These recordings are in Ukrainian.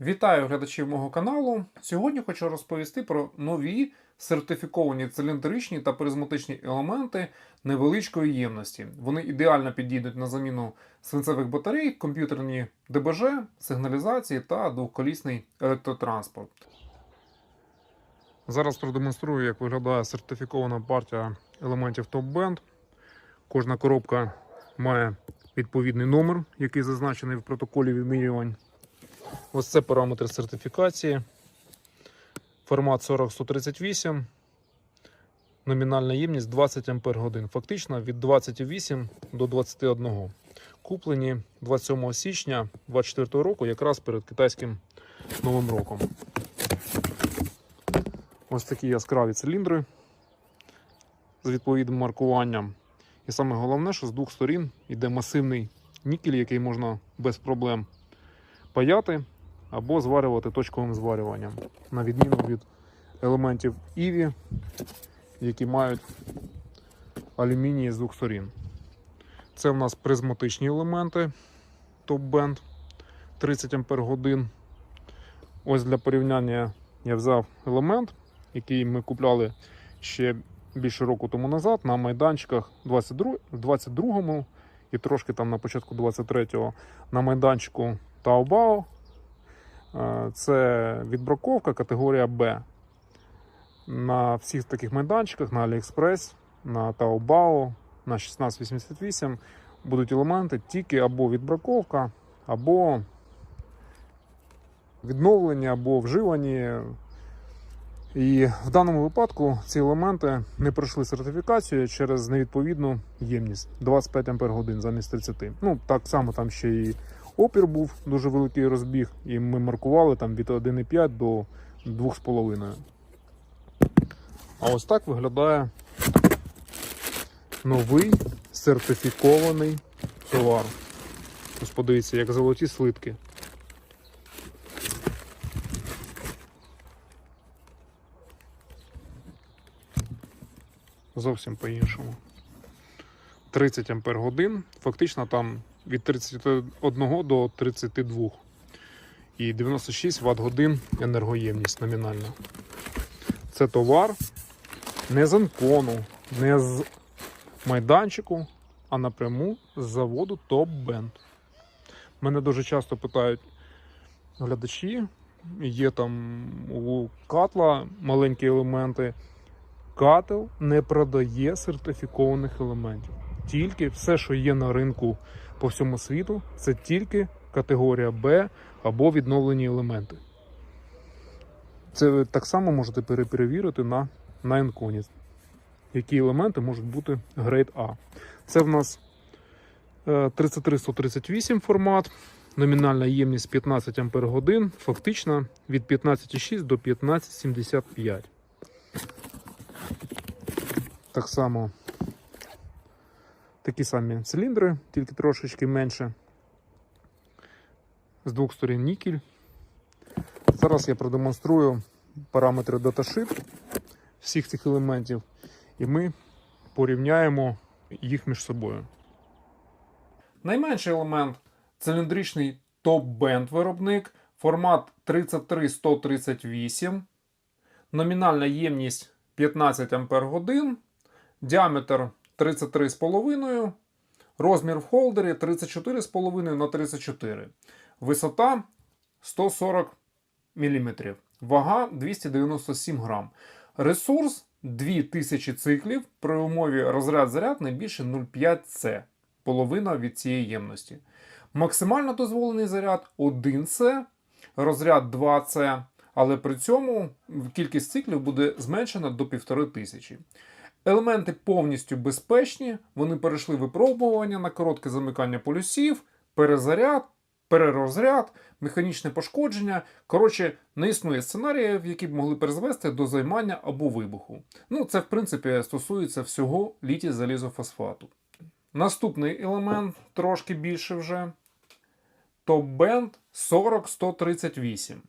Вітаю глядачів мого каналу. Сьогодні хочу розповісти про нові сертифіковані циліндричні та призматичні елементи невеличкої ємності. Вони ідеально підійдуть на заміну свинцевих батарей, комп'ютерні ДБЖ, сигналізації та двохколісний електротранспорт. Зараз продемонструю, як виглядає сертифікована партія елементів Band. Кожна коробка має відповідний номер, який зазначений в протоколі відмірювань. Ось це параметри сертифікації. Формат 40138. Номінальна ємність 20 Ампер годин. Фактично від 28 до 21. Куплені 27 січня 2024 року, якраз перед китайським Новим роком. Ось такі яскраві циліндри з відповідним маркуванням. І саме головне, що з двох сторін йде масивний нікель, який можна без проблем паяти або зварювати точковим зварюванням, на відміну від елементів ІВІ, які мають алюміній з двох сторін. Це в нас призматичні елементи Band 30 Ампер годин. Ось для порівняння я взяв елемент, який ми купляли ще більше року тому назад на майданчиках 22, в 22-му і трошки там на початку 23-го на майданчику Taobao. Е, Це відбраковка категорія Б. На всіх таких майданчиках, на AliExpress, на Taobao, на 1688 будуть елементи тільки або відбраковка, або відновлені, або вживані. І в даному випадку ці елементи не пройшли сертифікацію через невідповідну ємність 25 Ампер годин замість 30. Ну, так само там ще і опір був дуже великий розбіг, і ми маркували там від 1,5 до 2,5. А ось так виглядає новий сертифікований товар. Ось подивіться, як золоті слитки. Зовсім по-іншому. 30 Ампер годин. Фактично там від 31 до 32. І 96 Вт годин енергоємність номінальна. Це товар не з Анкону, не з майданчику, а напряму з заводу Top Band. Мене дуже часто питають глядачі, є там у катла маленькі елементи. Кател не продає сертифікованих елементів. Тільки все, що є на ринку по всьому світу, це тільки категорія Б або відновлені елементи. Це ви так само можете перепровірити на, на Енконі. Які елементи можуть бути грейд А. Це в нас е, 33138 формат, номінальна ємність 15 Ампер годин, фактично від 15,6 до 15,75. Так само такі самі циліндри, тільки трошечки менше. З двох сторін нікель. Зараз я продемонструю параметри даташит всіх цих елементів, і ми порівняємо їх між собою. Найменший елемент циліндричний топ-бенд виробник, формат 33138, номінальна ємність 15 Ампер годин, діаметр 33,5, розмір в холдері 34,5 на 34, висота 140 мм, вага 297 грам. Ресурс 2000 циклів при умові розряд-заряд не більше 0,5 С, половина від цієї ємності. Максимально дозволений заряд 1 С, розряд 2 С, але при цьому кількість циклів буде зменшена до 1500. Елементи повністю безпечні, вони перейшли випробування на коротке замикання полюсів, перезаряд, перерозряд, механічне пошкодження. Коротше, не існує сценаріїв, які б могли призвести до займання або вибуху. Ну, це, в принципі, стосується всього літі залізофосфату. Наступний елемент трошки більше вже. Топ-бенд 40138.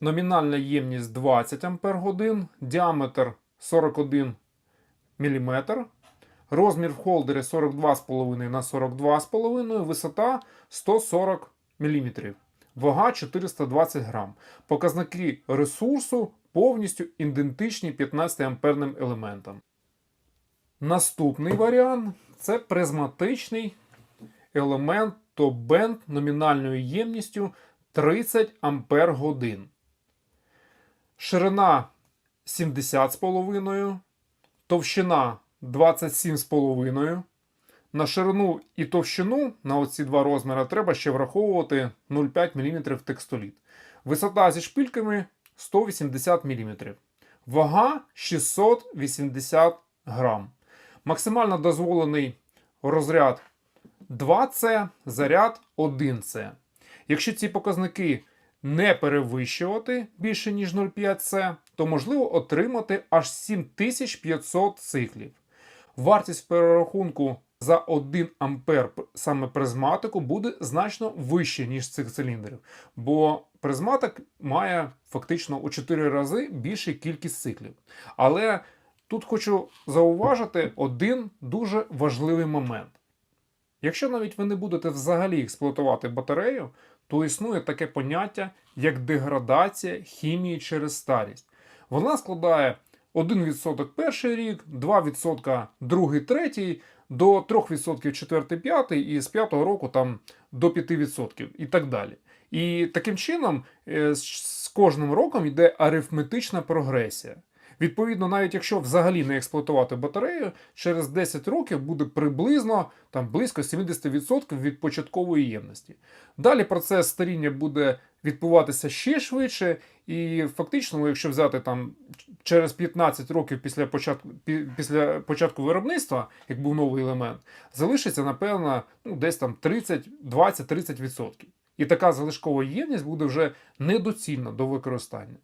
Номінальна ємність 20 Ампер годин, діаметр 41 мм, розмір в холдері 42,5 на 42,5, висота 140 мм. вага 420 грам. Показники ресурсу повністю ідентичні 15 амперним елементам. Наступний варіант це призматичний елемент топ-бенд номінальною ємністю 30 ампер годин. Ширина 70,5, товщина 27,5. На ширину і товщину на оці два розміри треба ще враховувати 0,5 мм текстоліт. Висота зі шпильками 180 мм. Вага 680 грам. Максимально дозволений розряд 2С, заряд 1С. Якщо ці показники не перевищувати більше ніж 0,5С, то можливо отримати аж 7500 циклів. Вартість перерахунку за 1 ампер саме призматику буде значно вище, ніж цих циліндрів, бо призматик має фактично у 4 рази більшу кількість циклів. Але тут хочу зауважити один дуже важливий момент. Якщо навіть ви не будете взагалі експлуатувати батарею, то існує таке поняття, як деградація хімії через старість. Вона складає 1% перший рік, 2% другий, третій, до 3% четвертий, п'ятий, і з п'ятого року там до 5% і так далі. І таким чином е, з кожним роком йде арифметична прогресія. Відповідно, навіть якщо взагалі не експлуатувати батарею, через 10 років буде приблизно там близько 70% від початкової ємності. Далі процес старіння буде відбуватися ще швидше, і фактично, ну, якщо взяти там через 15 років після початку, після початку виробництва, як був новий елемент, залишиться, напевно, ну, десь там 30, 20-30%. І така залишкова ємність буде вже недоцільна до використання.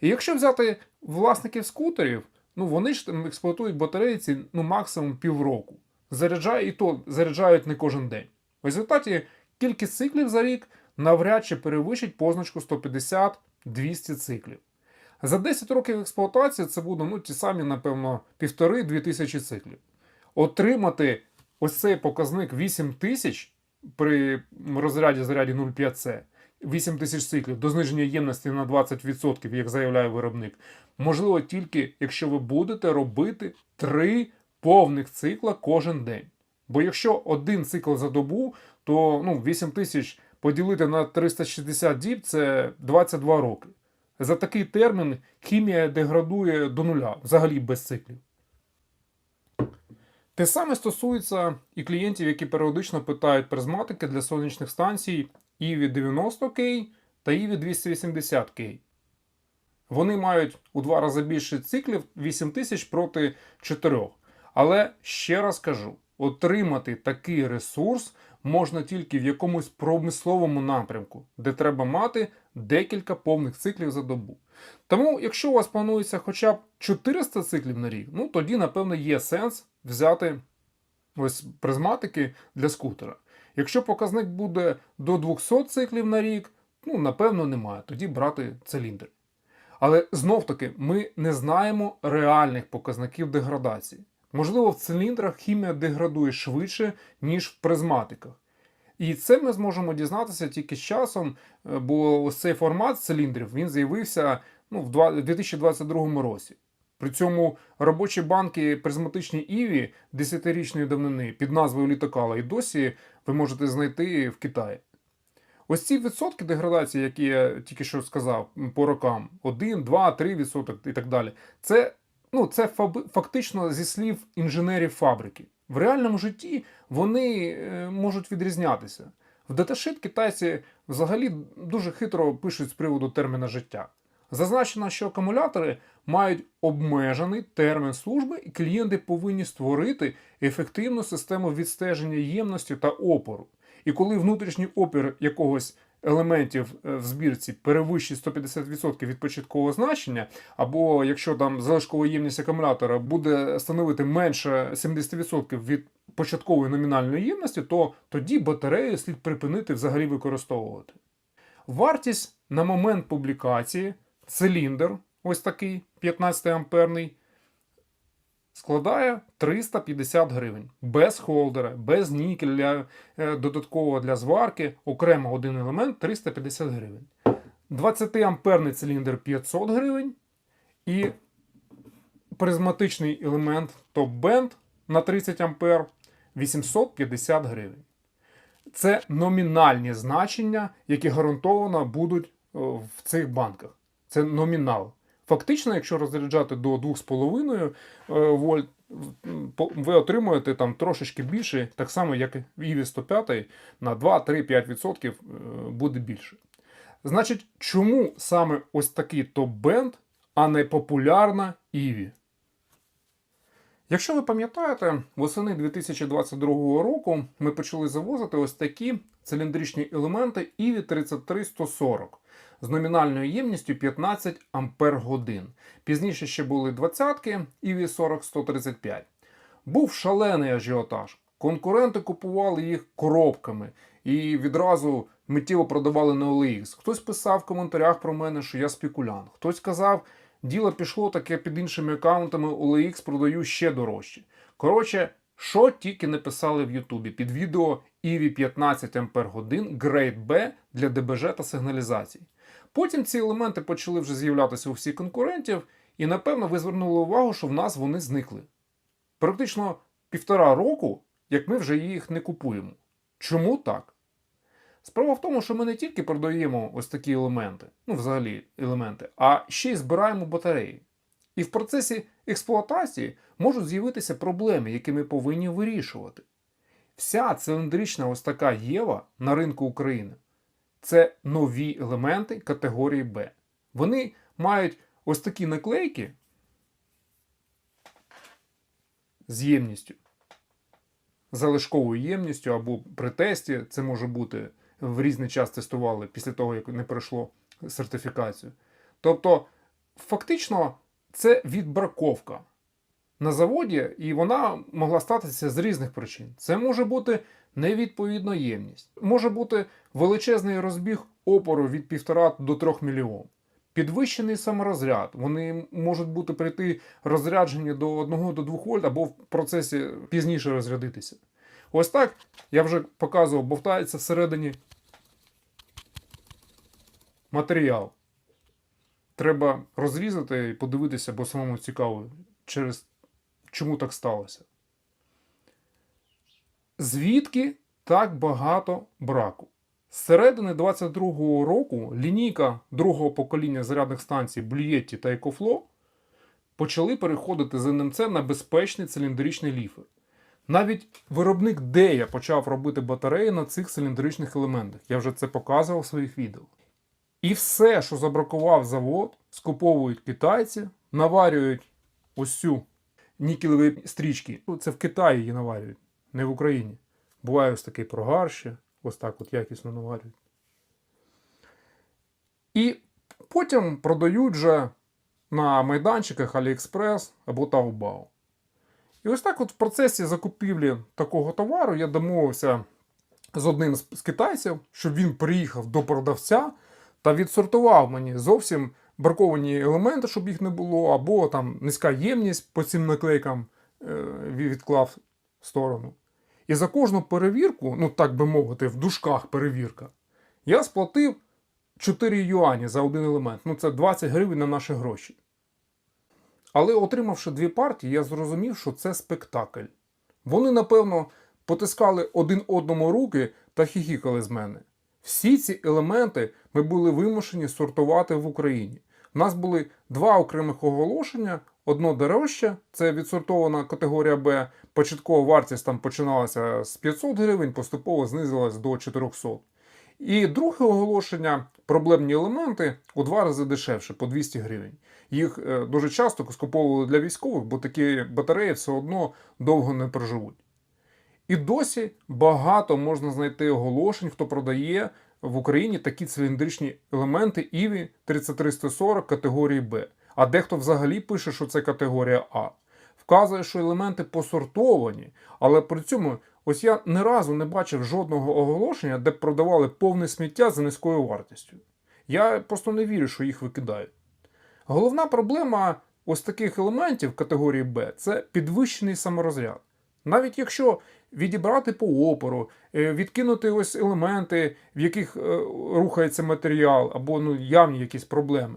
І якщо взяти власників скутерів, ну вони ж там експлуатують батареї ці ну, максимум півроку. Заряджає і то заряджають не кожен день. В результаті кількість циклів за рік навряд чи перевищить позначку 150-200 циклів. За 10 років експлуатації це буде ну, ті самі, напевно, 1,5-2 тисячі циклів. Отримати ось цей показник 8 тисяч при розряді заряді 0,5С, 8 тисяч циклів до зниження ємності на 20%, як заявляє виробник, можливо тільки якщо ви будете робити 3 повних цикла кожен день. Бо якщо один цикл за добу, то ну, 8 тисяч поділити на 360 діб це 22 роки. За такий термін хімія деградує до нуля, взагалі без циклів. Те саме стосується і клієнтів, які періодично питають призматики для сонячних станцій EV 90K та EV 280K. Вони мають у два рази більше циклів 8000 проти 4. Але ще раз кажу: отримати такий ресурс можна тільки в якомусь промисловому напрямку, де треба мати декілька повних циклів за добу. Тому, якщо у вас планується хоча б 400 циклів на рік, ну тоді, напевно, є сенс взяти ось призматики для скутера. Якщо показник буде до 200 циклів на рік, ну, напевно, немає. Тоді брати циліндр. Але знов таки ми не знаємо реальних показників деградації. Можливо, в циліндрах хімія деградує швидше, ніж в призматиках. І це ми зможемо дізнатися тільки з часом, е, бо ось цей формат циліндрів він з'явився ну, в 2022 році. При цьому робочі банки призматичні Іві 10-річної давнини під назвою літакала і досі ви можете знайти в Китаї. Ось ці відсотки деградації, які я тільки що сказав по рокам, 1, 2, 3 відсоток і так далі, це, ну, це фактично зі слів інженерів фабрики. В реальному житті вони е, можуть відрізнятися. В даташит китайці взагалі дуже хитро пишуть з приводу терміна життя. Зазначено, що акумулятори мають обмежений термін служби, і клієнти повинні створити ефективну систему відстеження ємності та опору. І коли внутрішній опір якогось елементів е, в збірці перевищить 150% від початкового значення, або якщо там залишкова ємність акумулятора буде становити менше 70% від початкової номінальної ємності, то тоді батарею слід припинити взагалі використовувати. Вартість на момент публікації циліндр, ось такий 15 амперний, складає 350 гривень. Без холдера, без нікеля е, додаткового для зварки, окремо один елемент 350 гривень. 20 амперний циліндр 500 гривень. І призматичний елемент топ-бенд на 30 ампер 850 гривень. Це номінальні значення, які гарантовано будуть е, в цих банках. Це номінал. Фактично, якщо розряджати до 2,5 е, вольт, ви отримуєте там трошечки більше, так само, як і в EV 105 на 2-3-5% е, буде більше. Значить, чому саме ось такий топ-бенд, а не популярна EV? Якщо ви пам'ятаєте, восени 2022 року ми почали завозити ось такі циліндричні елементи EV 33140 з номінальною ємністю 15 ампер годин. Пізніше ще були двадцятки EV 40135. Був шалений ажіотаж. Конкуренти купували їх коробками і відразу миттєво продавали на OLX. Хтось писав в коментарях про мене, що я спекулянт. Хтось казав, діло пішло таке під іншими аккаунтами, OLX продаю ще дорожче. Коротше, що тільки не писали в Ютубі під відео EV 15 Ампер годин Grade B для ДБЖ та сигналізацій. Потім ці елементи почали вже з'являтися у всіх конкурентів, і напевно ви звернули увагу, що в нас вони зникли. Практично півтора року, як ми вже їх не купуємо. Чому так? Справа в тому, що ми не тільки продаємо ось такі елементи, ну взагалі елементи, а ще й збираємо батареї. І в процесі експлуатації можуть з'явитися проблеми, які ми повинні вирішувати. Вся циліндрична ось така Єва на ринку України це нові елементи категорії Б. Вони мають ось такі наклейки з ємністю, залишковою ємністю або при тесті. Це може бути в різний час тестували після того, як не пройшло сертифікацію. Тобто, фактично, це відбраковка на заводі, і вона могла статися з різних причин. Це може бути невідповідна ємність, може бути величезний розбіг опору від 1,5 до 3 мільйон. Підвищений саморозряд. Вони можуть бути прийти розряджені до 1 до 2 вольт або в процесі пізніше розрядитися. Ось так я вже показував, бовтається всередині матеріал. Треба розрізати і подивитися, бо самому цікаво, через чому так сталося. Звідки так багато браку? З середини 22-го року лінійка другого покоління зарядних станцій Blietti та EcoFlow почали переходити з НМЦ на безпечний циліндричний ліфер. Навіть виробник Дея почав робити батареї на цих циліндричних елементах. Я вже це показував в своїх відео. І все, що забракував завод, скуповують китайці, наварюють ось цю нікелеві стрічки. Ну, Це в Китаї її наварюють, не в Україні. Буває ось такий прогар ось так от якісно наварюють. І потім продають вже на майданчиках AliExpress або Taobao. І ось так, от в процесі закупівлі такого товару я домовився з одним з китайців, щоб він приїхав до продавця та відсортував мені зовсім браковані елементи, щоб їх не було, або там низька ємність по цим наклейкам е, відклав в сторону. І за кожну перевірку, ну так би мовити, в дужках перевірка, я сплатив 4 юані за один елемент. Ну це 20 гривень на наші гроші. Але отримавши дві партії, я зрозумів, що це спектакль. Вони, напевно, потискали один одному руки та хіхікали з мене. Всі ці елементи ми були вимушені сортувати в Україні. У нас були два окремих оголошення: одно дорожче, це відсортована категорія Б. Початкова вартість там починалася з 500 гривень, поступово знизилась до 400. І друге оголошення проблемні елементи у два рази дешевше, по 200 гривень. Їх е, дуже часто скуповували для військових, бо такі батареї все одно довго не проживуть. І досі багато можна знайти оголошень, хто продає в Україні такі циліндричні елементи EVI 3340 категорії Б. А дехто взагалі пише, що це категорія А. Вказує, що елементи посортовані, але при цьому ось я ні разу не бачив жодного оголошення, де продавали повне сміття за низькою вартістю. Я просто не вірю, що їх викидають. Головна проблема ось таких елементів категорії Б це підвищений саморозряд. Навіть якщо відібрати по опору, е, відкинути ось елементи, в яких е, рухається матеріал, або ну, явні якісь проблеми.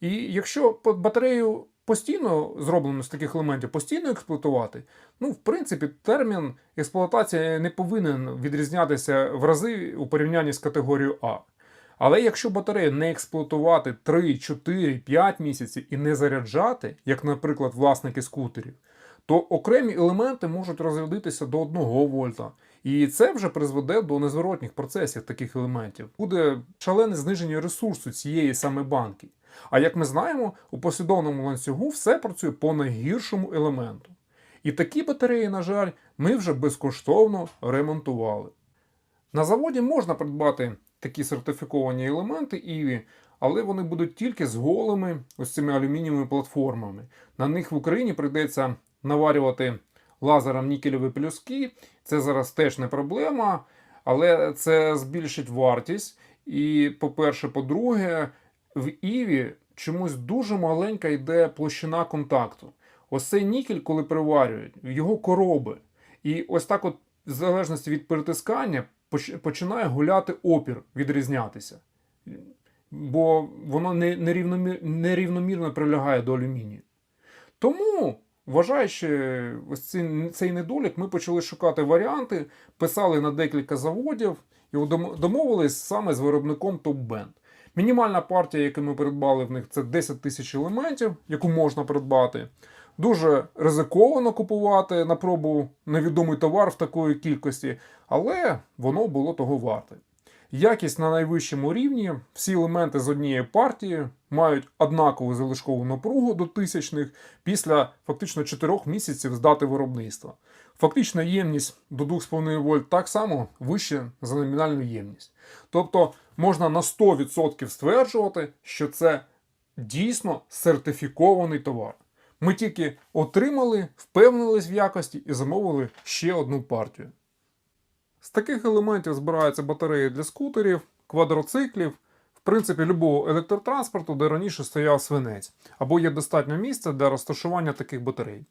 І якщо батарею постійно зроблено з таких елементів, постійно експлуатувати, ну, в принципі, термін експлуатація не повинен відрізнятися в рази у порівнянні з категорією А. Але якщо батарею не експлуатувати 3, 4, 5 місяців і не заряджати, як, наприклад, власники скутерів, то окремі елементи можуть розрядитися до 1 вольта. І це вже призведе до незворотніх процесів таких елементів. Буде шалене зниження ресурсу цієї саме банки. А як ми знаємо, у послідовному ланцюгу все працює по найгіршому елементу. І такі батареї, на жаль, ми вже безкоштовно ремонтували. На заводі можна придбати такі сертифіковані елементи Іві, але вони будуть тільки з голими ось цими алюмінієвими платформами. На них в Україні прийдеться наварювати лазером нікелеві плюски. Це зараз теж не проблема, але це збільшить вартість. І, по-перше, по-друге, в Іві чомусь дуже маленька йде площина контакту. Ось цей нікель, коли приварюють, його короби. І ось так, от, в залежності від перетискання, починає гуляти опір, відрізнятися. Бо воно не- нерівномір- нерівномірно прилягає до алюмінію. Тому, вважаючи ось цей, недолік, ми почали шукати варіанти, писали на декілька заводів і домовились саме з виробником Band. Мінімальна партія, яку ми придбали в них, це 10 тисяч елементів, яку можна придбати. Дуже ризиковано купувати на пробу невідомий товар в такої кількості, але воно було того варте. Якість на найвищому рівні, всі елементи з однієї партії мають однакову залишкову напругу до тисячних після фактично 4 місяців з дати виробництва. Фактична ємність до 2,5 вольт так само вища за номінальну ємність. Тобто можна на 100% стверджувати, що це дійсно сертифікований товар. Ми тільки отримали, впевнились в якості і замовили ще одну партію. З таких елементів збираються батареї для скутерів, квадроциклів, в принципі, любого електротранспорту, де раніше стояв свинець, або є достатньо місця для розташування таких батарей.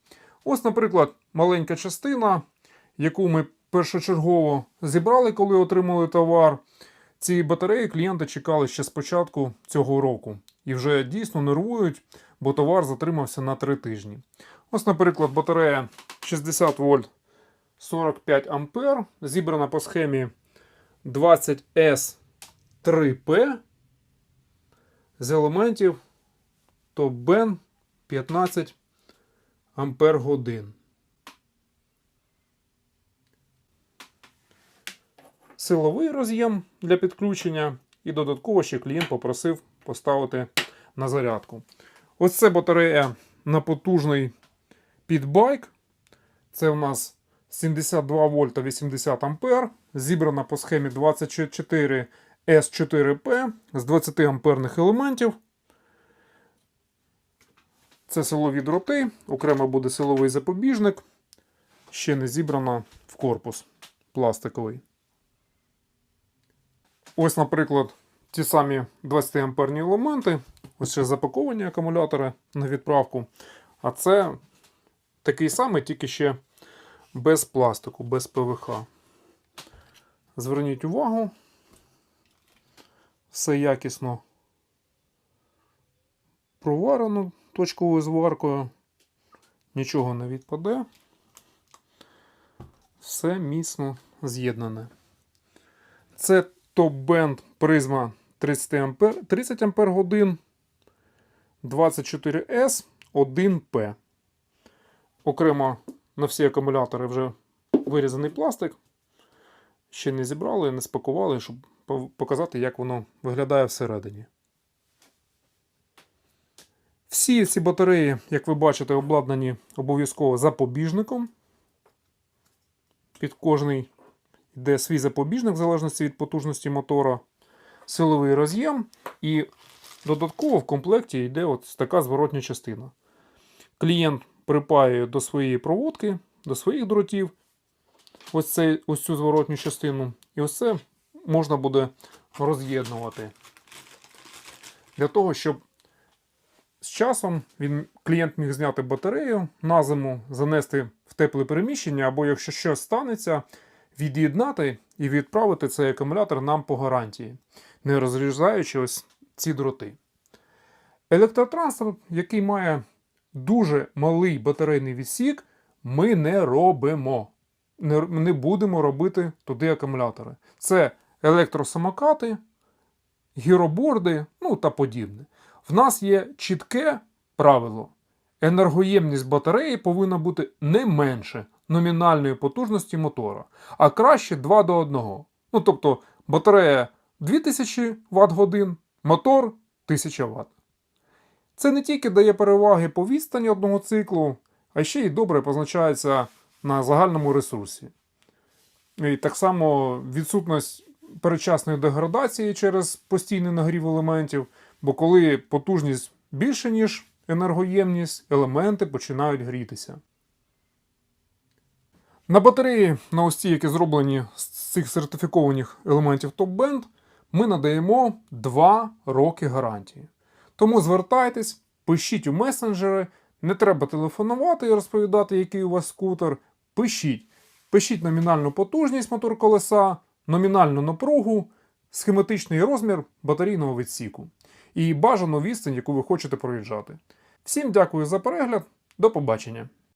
Ось, наприклад, маленька частина, яку ми першочергово зібрали, коли отримали товар. Ці батареї клієнти чекали ще з початку цього року і вже дійсно нервують, бо товар затримався на 3 тижні. Ось, наприклад, батарея 60 вольт 45 ампер, зібрана по схемі 20S3P з елементів TopBen 15 ампер годин. Силовий роз'єм для підключення, і додатково ще клієнт попросив поставити на зарядку. Ось це батарея на потужний підбайк. Це у нас 72 вольта 80 ампер, зібрана по схемі 24 S4P з 20 амперних елементів. Це силові дроти, окремо буде силовий запобіжник. Ще не зібрана в корпус пластиковий. Ось, наприклад, ті самі 20 амперні елементи. Ось ще запаковані акумулятори на відправку. А це такий самий, тільки ще без пластику, без ПВХ. Зверніть увагу. Все якісно проварено точковою зваркою. Нічого не відпаде. Все міцно з'єднане. Це топ-бенд призма 30 ампер, 30 ампер годин 24S 1P. Окремо на всі акумулятори вже вирізаний пластик. Ще не зібрали, не спакували, щоб показати, як воно виглядає всередині. Всі ці батареї, як ви бачите, обладнані обов'язково запобіжником. Під кожний йде свій запобіжник, в залежності від потужності мотора, силовий роз'єм, і додатково в комплекті йде от така зворотня частина. Клієнт припаює до своєї проводки, до своїх дротів ось, цей, ось цю зворотню частину. І ось це можна буде роз'єднувати. Для того, щоб з часом він, клієнт міг зняти батарею на зиму, занести в тепле приміщення, або якщо щось станеться, від'єднати і відправити цей акумулятор нам по гарантії, не розрізаючи ось ці дроти. Електротранспорт, який має дуже малий батарейний відсік, ми не робимо. Не, не будемо робити туди акумулятори. Це електросамокати, гіроборди, ну та подібне. В нас є чітке правило. Енергоємність батареї повинна бути не менше номінальної потужності мотора, а краще 2 до 1. Ну тобто батарея 2000 Вт годин, мотор 1000 Вт. Це не тільки дає переваги по відстані одного циклу, а ще й добре позначається на загальному ресурсі. І так само відсутність передчасної деградації через постійний нагрів елементів, бо коли потужність більше, ніж енергоємність, елементи починають грітися. На батареї, на ось ці, які зроблені з цих сертифікованих елементів Top-Band, ми надаємо 2 роки гарантії. Тому звертайтесь, пишіть у месенджери, не треба телефонувати і розповідати, який у вас скутер. Пишіть. Пишіть номінальну потужність мотор колеса, номінальну напругу, схематичний розмір батарійного відсіку і бажану відстань, яку ви хочете проїжджати. Всім дякую за перегляд, до побачення!